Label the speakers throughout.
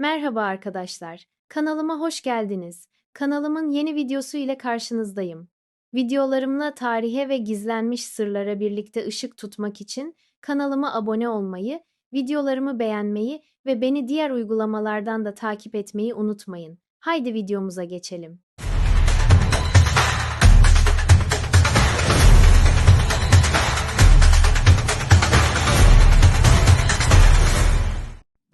Speaker 1: Merhaba arkadaşlar. Kanalıma hoş geldiniz. Kanalımın yeni videosu ile karşınızdayım. Videolarımla tarihe ve gizlenmiş sırlara birlikte ışık tutmak için kanalıma abone olmayı, videolarımı beğenmeyi ve beni diğer uygulamalardan da takip etmeyi unutmayın. Haydi videomuza geçelim.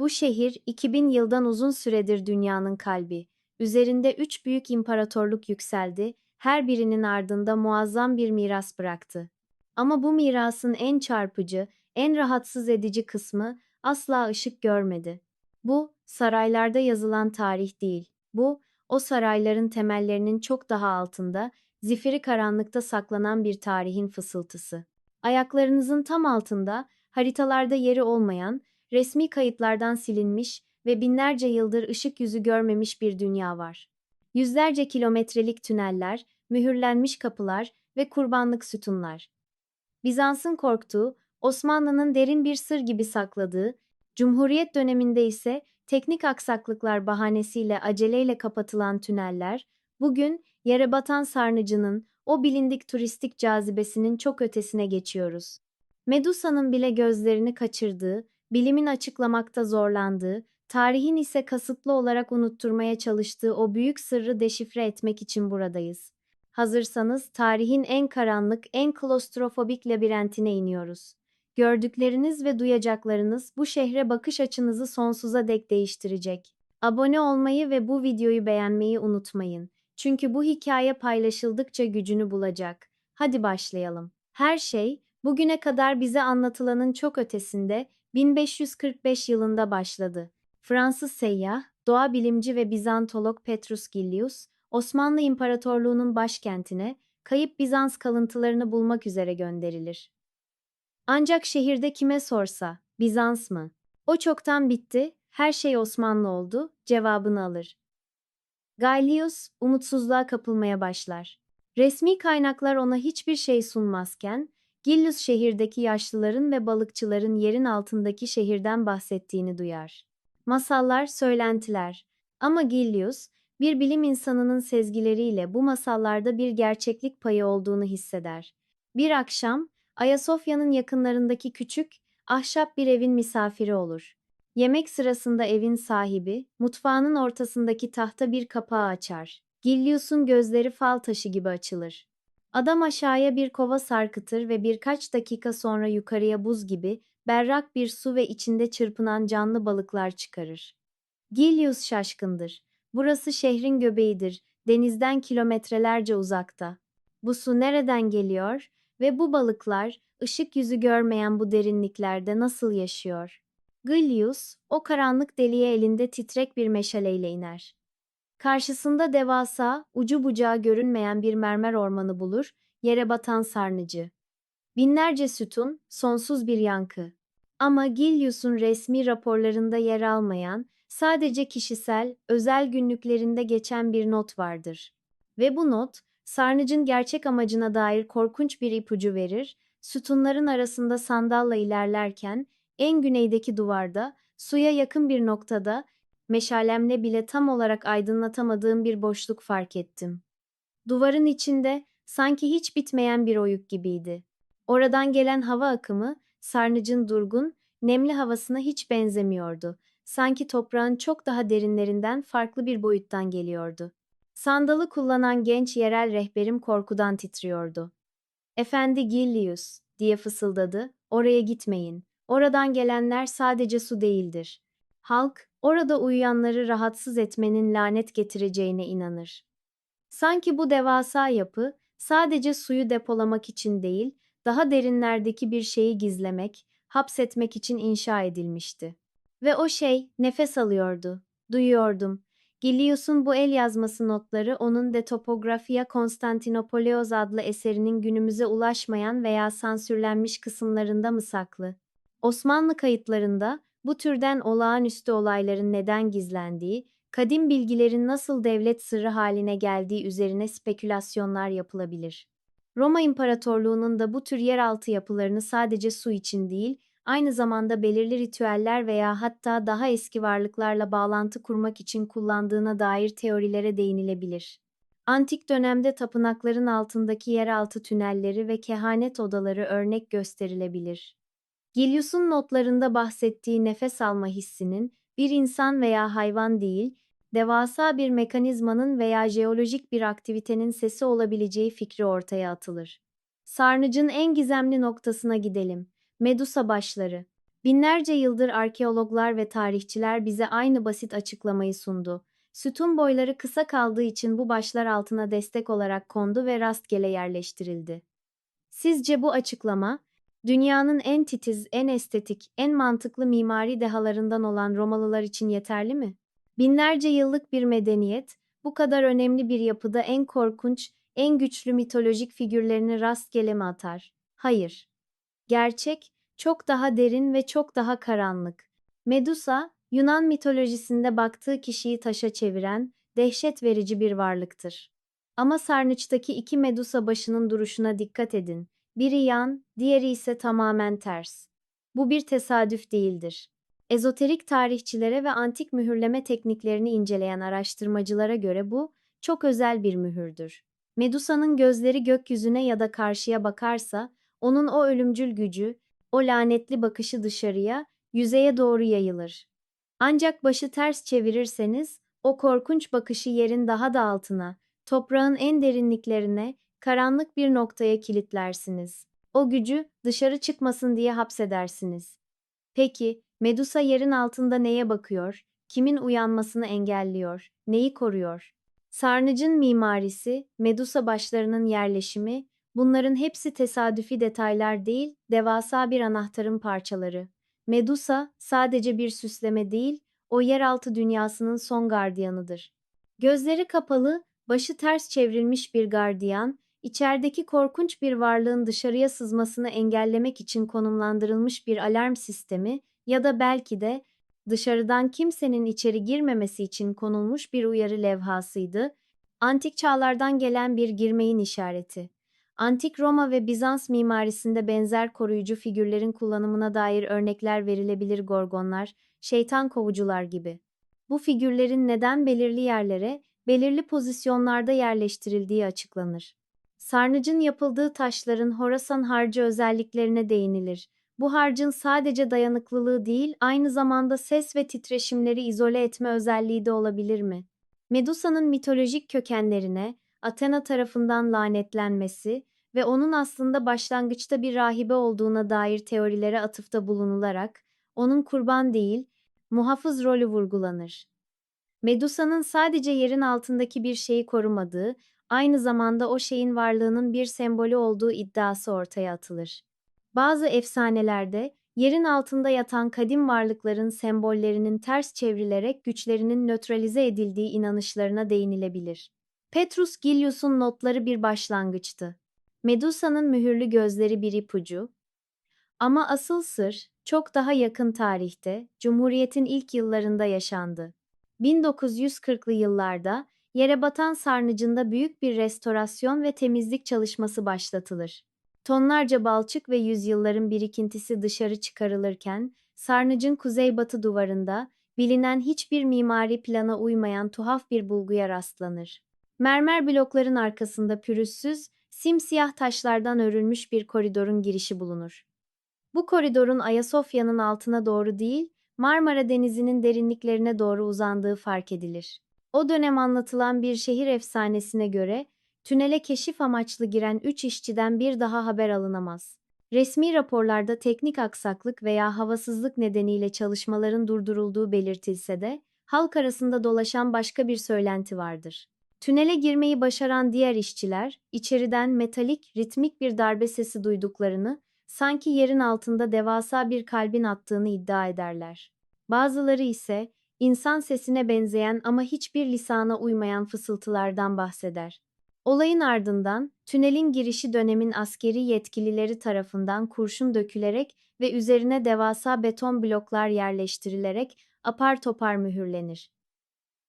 Speaker 1: Bu şehir 2000 yıldan uzun süredir dünyanın kalbi. Üzerinde üç büyük imparatorluk yükseldi, her birinin ardında muazzam bir miras bıraktı. Ama bu mirasın en çarpıcı, en rahatsız edici kısmı asla ışık görmedi. Bu, saraylarda yazılan tarih değil. Bu, o sarayların temellerinin çok daha altında, zifiri karanlıkta saklanan bir tarihin fısıltısı. Ayaklarınızın tam altında, haritalarda yeri olmayan, resmi kayıtlardan silinmiş ve binlerce yıldır ışık yüzü görmemiş bir dünya var. Yüzlerce kilometrelik tüneller, mühürlenmiş kapılar ve kurbanlık sütunlar. Bizans'ın korktuğu, Osmanlı'nın derin bir sır gibi sakladığı, Cumhuriyet döneminde ise teknik aksaklıklar bahanesiyle aceleyle kapatılan tüneller, bugün yere batan sarnıcının, o bilindik turistik cazibesinin çok ötesine geçiyoruz. Medusa'nın bile gözlerini kaçırdığı, bilimin açıklamakta zorlandığı, tarihin ise kasıtlı olarak unutturmaya çalıştığı o büyük sırrı deşifre etmek için buradayız. Hazırsanız tarihin en karanlık, en klostrofobik labirentine iniyoruz. Gördükleriniz ve duyacaklarınız bu şehre bakış açınızı sonsuza dek değiştirecek. Abone olmayı ve bu videoyu beğenmeyi unutmayın. Çünkü bu hikaye paylaşıldıkça gücünü bulacak. Hadi başlayalım. Her şey bugüne kadar bize anlatılanın çok ötesinde 1545 yılında başladı. Fransız seyyah, doğa bilimci ve Bizantolog Petrus Gillius, Osmanlı İmparatorluğu'nun başkentine kayıp Bizans kalıntılarını bulmak üzere gönderilir. Ancak şehirde kime sorsa, Bizans mı? O çoktan bitti, her şey Osmanlı oldu, cevabını alır. Gaelius umutsuzluğa kapılmaya başlar. Resmi kaynaklar ona hiçbir şey sunmazken, Gillius şehirdeki yaşlıların ve balıkçıların yerin altındaki şehirden bahsettiğini duyar. Masallar, söylentiler. Ama Gillius, bir bilim insanının sezgileriyle bu masallarda bir gerçeklik payı olduğunu hisseder. Bir akşam, Ayasofya'nın yakınlarındaki küçük, ahşap bir evin misafiri olur. Yemek sırasında evin sahibi, mutfağının ortasındaki tahta bir kapağı açar. Gillius'un gözleri fal taşı gibi açılır. Adam aşağıya bir kova sarkıtır ve birkaç dakika sonra yukarıya buz gibi berrak bir su ve içinde çırpınan canlı balıklar çıkarır. Gilius şaşkındır. Burası şehrin göbeğidir, denizden kilometrelerce uzakta. Bu su nereden geliyor ve bu balıklar ışık yüzü görmeyen bu derinliklerde nasıl yaşıyor? Gilius o karanlık deliğe elinde titrek bir meşaleyle iner. Karşısında devasa, ucu bucağı görünmeyen bir mermer ormanı bulur, yere batan sarnıcı. Binlerce sütun, sonsuz bir yankı. Ama Gilius'un resmi raporlarında yer almayan, sadece kişisel, özel günlüklerinde geçen bir not vardır. Ve bu not, sarnıcın gerçek amacına dair korkunç bir ipucu verir, sütunların arasında sandalla ilerlerken, en güneydeki duvarda, suya yakın bir noktada meşalemle bile tam olarak aydınlatamadığım bir boşluk fark ettim. Duvarın içinde sanki hiç bitmeyen bir oyuk gibiydi. Oradan gelen hava akımı sarnıcın durgun, nemli havasına hiç benzemiyordu. Sanki toprağın çok daha derinlerinden farklı bir boyuttan geliyordu. Sandalı kullanan genç yerel rehberim korkudan titriyordu. Efendi Gillius diye fısıldadı. Oraya gitmeyin. Oradan gelenler sadece su değildir. Halk orada uyuyanları rahatsız etmenin lanet getireceğine inanır. Sanki bu devasa yapı sadece suyu depolamak için değil, daha derinlerdeki bir şeyi gizlemek, hapsetmek için inşa edilmişti. Ve o şey nefes alıyordu. Duyuyordum. Gilius'un bu el yazması notları onun De Topografia Konstantinopolios adlı eserinin günümüze ulaşmayan veya sansürlenmiş kısımlarında mı saklı? Osmanlı kayıtlarında bu türden olağanüstü olayların neden gizlendiği, kadim bilgilerin nasıl devlet sırrı haline geldiği üzerine spekülasyonlar yapılabilir. Roma İmparatorluğu'nun da bu tür yeraltı yapılarını sadece su için değil, aynı zamanda belirli ritüeller veya hatta daha eski varlıklarla bağlantı kurmak için kullandığına dair teorilere değinilebilir. Antik dönemde tapınakların altındaki yeraltı tünelleri ve kehanet odaları örnek gösterilebilir. Gilius'un notlarında bahsettiği nefes alma hissinin bir insan veya hayvan değil, devasa bir mekanizmanın veya jeolojik bir aktivitenin sesi olabileceği fikri ortaya atılır. Sarnıcın en gizemli noktasına gidelim. Medusa başları. Binlerce yıldır arkeologlar ve tarihçiler bize aynı basit açıklamayı sundu. Sütun boyları kısa kaldığı için bu başlar altına destek olarak kondu ve rastgele yerleştirildi. Sizce bu açıklama, dünyanın en titiz, en estetik, en mantıklı mimari dehalarından olan Romalılar için yeterli mi? Binlerce yıllık bir medeniyet, bu kadar önemli bir yapıda en korkunç, en güçlü mitolojik figürlerini rastgele mi atar? Hayır. Gerçek, çok daha derin ve çok daha karanlık. Medusa, Yunan mitolojisinde baktığı kişiyi taşa çeviren, dehşet verici bir varlıktır. Ama sarnıçtaki iki Medusa başının duruşuna dikkat edin. Biri yan, diğeri ise tamamen ters. Bu bir tesadüf değildir. Ezoterik tarihçilere ve antik mühürleme tekniklerini inceleyen araştırmacılara göre bu, çok özel bir mühürdür. Medusa'nın gözleri gökyüzüne ya da karşıya bakarsa, onun o ölümcül gücü, o lanetli bakışı dışarıya, yüzeye doğru yayılır. Ancak başı ters çevirirseniz, o korkunç bakışı yerin daha da altına, toprağın en derinliklerine, karanlık bir noktaya kilitlersiniz. O gücü dışarı çıkmasın diye hapsedersiniz. Peki, Medusa yerin altında neye bakıyor, kimin uyanmasını engelliyor, neyi koruyor? Sarnıcın mimarisi, Medusa başlarının yerleşimi, bunların hepsi tesadüfi detaylar değil, devasa bir anahtarın parçaları. Medusa sadece bir süsleme değil, o yeraltı dünyasının son gardiyanıdır. Gözleri kapalı, başı ters çevrilmiş bir gardiyan, içerideki korkunç bir varlığın dışarıya sızmasını engellemek için konumlandırılmış bir alarm sistemi ya da belki de dışarıdan kimsenin içeri girmemesi için konulmuş bir uyarı levhasıydı, antik çağlardan gelen bir girmeyin işareti. Antik Roma ve Bizans mimarisinde benzer koruyucu figürlerin kullanımına dair örnekler verilebilir gorgonlar, şeytan kovucular gibi. Bu figürlerin neden belirli yerlere, belirli pozisyonlarda yerleştirildiği açıklanır. Sarnıcın yapıldığı taşların Horasan harcı özelliklerine değinilir. Bu harcın sadece dayanıklılığı değil, aynı zamanda ses ve titreşimleri izole etme özelliği de olabilir mi? Medusa'nın mitolojik kökenlerine, Athena tarafından lanetlenmesi ve onun aslında başlangıçta bir rahibe olduğuna dair teorilere atıfta bulunularak, onun kurban değil, muhafız rolü vurgulanır. Medusa'nın sadece yerin altındaki bir şeyi korumadığı, aynı zamanda o şeyin varlığının bir sembolü olduğu iddiası ortaya atılır. Bazı efsanelerde yerin altında yatan kadim varlıkların sembollerinin ters çevrilerek güçlerinin nötralize edildiği inanışlarına değinilebilir. Petrus Gilius'un notları bir başlangıçtı. Medusa'nın mühürlü gözleri bir ipucu. Ama asıl sır çok daha yakın tarihte, Cumhuriyet'in ilk yıllarında yaşandı. 1940'lı yıllarda yere batan sarnıcında büyük bir restorasyon ve temizlik çalışması başlatılır. Tonlarca balçık ve yüzyılların birikintisi dışarı çıkarılırken, sarnıcın kuzeybatı duvarında bilinen hiçbir mimari plana uymayan tuhaf bir bulguya rastlanır. Mermer blokların arkasında pürüzsüz, simsiyah taşlardan örülmüş bir koridorun girişi bulunur. Bu koridorun Ayasofya'nın altına doğru değil, Marmara Denizi'nin derinliklerine doğru uzandığı fark edilir. O dönem anlatılan bir şehir efsanesine göre, tünele keşif amaçlı giren 3 işçiden bir daha haber alınamaz. Resmi raporlarda teknik aksaklık veya havasızlık nedeniyle çalışmaların durdurulduğu belirtilse de, halk arasında dolaşan başka bir söylenti vardır. Tünele girmeyi başaran diğer işçiler, içeriden metalik, ritmik bir darbe sesi duyduklarını, sanki yerin altında devasa bir kalbin attığını iddia ederler. Bazıları ise, insan sesine benzeyen ama hiçbir lisana uymayan fısıltılardan bahseder. Olayın ardından, tünelin girişi dönemin askeri yetkilileri tarafından kurşun dökülerek ve üzerine devasa beton bloklar yerleştirilerek apar topar mühürlenir.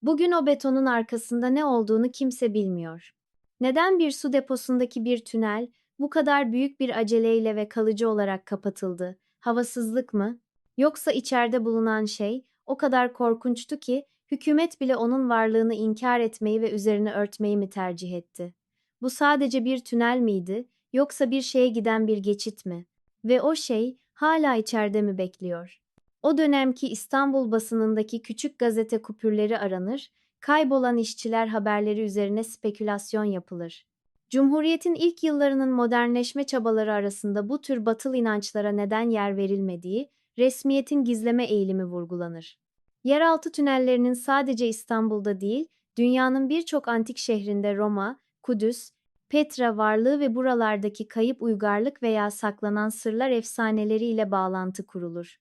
Speaker 1: Bugün o betonun arkasında ne olduğunu kimse bilmiyor. Neden bir su deposundaki bir tünel bu kadar büyük bir aceleyle ve kalıcı olarak kapatıldı? Havasızlık mı? Yoksa içeride bulunan şey o kadar korkunçtu ki hükümet bile onun varlığını inkar etmeyi ve üzerine örtmeyi mi tercih etti? Bu sadece bir tünel miydi yoksa bir şeye giden bir geçit mi? Ve o şey hala içeride mi bekliyor? O dönemki İstanbul basınındaki küçük gazete kupürleri aranır, kaybolan işçiler haberleri üzerine spekülasyon yapılır. Cumhuriyetin ilk yıllarının modernleşme çabaları arasında bu tür batıl inançlara neden yer verilmediği, resmiyetin gizleme eğilimi vurgulanır. Yeraltı tünellerinin sadece İstanbul'da değil, dünyanın birçok antik şehrinde Roma, Kudüs, Petra varlığı ve buralardaki kayıp uygarlık veya saklanan sırlar efsaneleriyle bağlantı kurulur.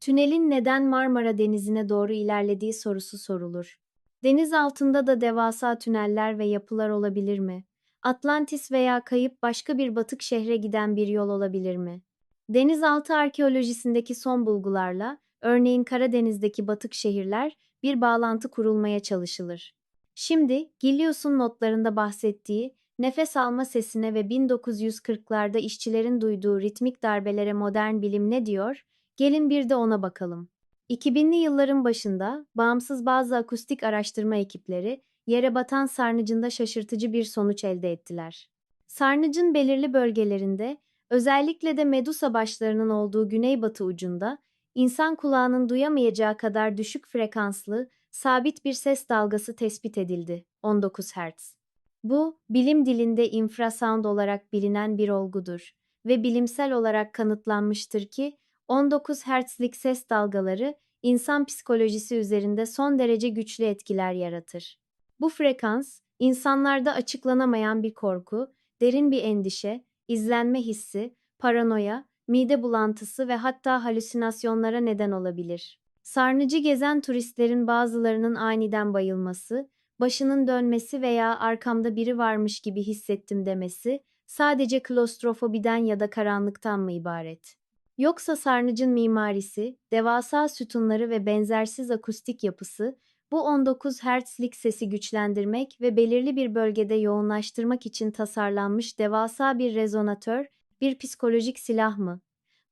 Speaker 1: Tünelin neden Marmara Denizi'ne doğru ilerlediği sorusu sorulur. Deniz altında da devasa tüneller ve yapılar olabilir mi? Atlantis veya kayıp başka bir batık şehre giden bir yol olabilir mi? Denizaltı arkeolojisindeki son bulgularla, örneğin Karadeniz'deki batık şehirler, bir bağlantı kurulmaya çalışılır. Şimdi, Gilius'un notlarında bahsettiği, nefes alma sesine ve 1940'larda işçilerin duyduğu ritmik darbelere modern bilim ne diyor? Gelin bir de ona bakalım. 2000'li yılların başında bağımsız bazı akustik araştırma ekipleri yere batan sarnıcında şaşırtıcı bir sonuç elde ettiler. Sarnıcın belirli bölgelerinde, özellikle de Medusa başlarının olduğu güneybatı ucunda, insan kulağının duyamayacağı kadar düşük frekanslı, sabit bir ses dalgası tespit edildi, 19 Hz. Bu, bilim dilinde infrasound olarak bilinen bir olgudur ve bilimsel olarak kanıtlanmıştır ki 19 Hz'lik ses dalgaları insan psikolojisi üzerinde son derece güçlü etkiler yaratır. Bu frekans, insanlarda açıklanamayan bir korku, derin bir endişe, izlenme hissi, paranoya, mide bulantısı ve hatta halüsinasyonlara neden olabilir. Sarnıcı gezen turistlerin bazılarının aniden bayılması, başının dönmesi veya arkamda biri varmış gibi hissettim demesi, sadece klostrofobiden ya da karanlıktan mı ibaret? Yoksa sarnıcın mimarisi, devasa sütunları ve benzersiz akustik yapısı, bu 19 Hz'lik sesi güçlendirmek ve belirli bir bölgede yoğunlaştırmak için tasarlanmış devasa bir rezonatör, bir psikolojik silah mı?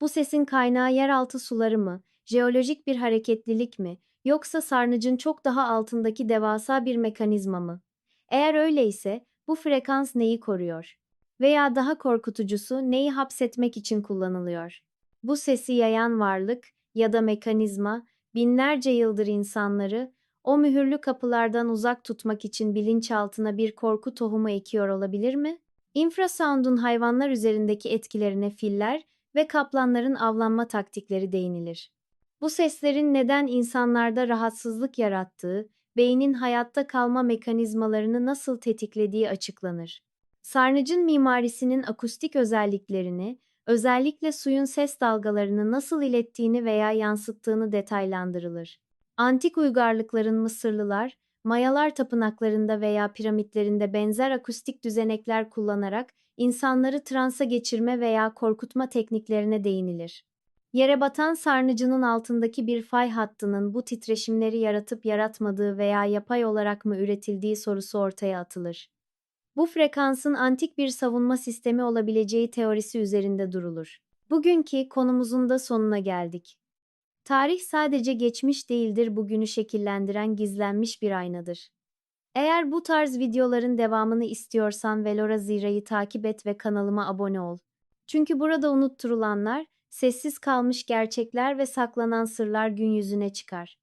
Speaker 1: Bu sesin kaynağı yeraltı suları mı, jeolojik bir hareketlilik mi, yoksa sarnıcın çok daha altındaki devasa bir mekanizma mı? Eğer öyleyse, bu frekans neyi koruyor? Veya daha korkutucusu neyi hapsetmek için kullanılıyor? Bu sesi yayan varlık ya da mekanizma binlerce yıldır insanları o mühürlü kapılardan uzak tutmak için bilinçaltına bir korku tohumu ekiyor olabilir mi? Infrasound'un hayvanlar üzerindeki etkilerine filler ve kaplanların avlanma taktikleri değinilir. Bu seslerin neden insanlarda rahatsızlık yarattığı, beynin hayatta kalma mekanizmalarını nasıl tetiklediği açıklanır. Sarnıcın mimarisinin akustik özelliklerini, özellikle suyun ses dalgalarını nasıl ilettiğini veya yansıttığını detaylandırılır. Antik uygarlıkların Mısırlılar, Mayalar tapınaklarında veya piramitlerinde benzer akustik düzenekler kullanarak insanları transa geçirme veya korkutma tekniklerine değinilir. Yere batan sarnıcının altındaki bir fay hattının bu titreşimleri yaratıp yaratmadığı veya yapay olarak mı üretildiği sorusu ortaya atılır. Bu frekansın antik bir savunma sistemi olabileceği teorisi üzerinde durulur. Bugünkü konumuzun da sonuna geldik. Tarih sadece geçmiş değildir, bugünü şekillendiren gizlenmiş bir aynadır. Eğer bu tarz videoların devamını istiyorsan Velora Zira'yı takip et ve kanalıma abone ol. Çünkü burada unutturulanlar, sessiz kalmış gerçekler ve saklanan sırlar gün yüzüne çıkar.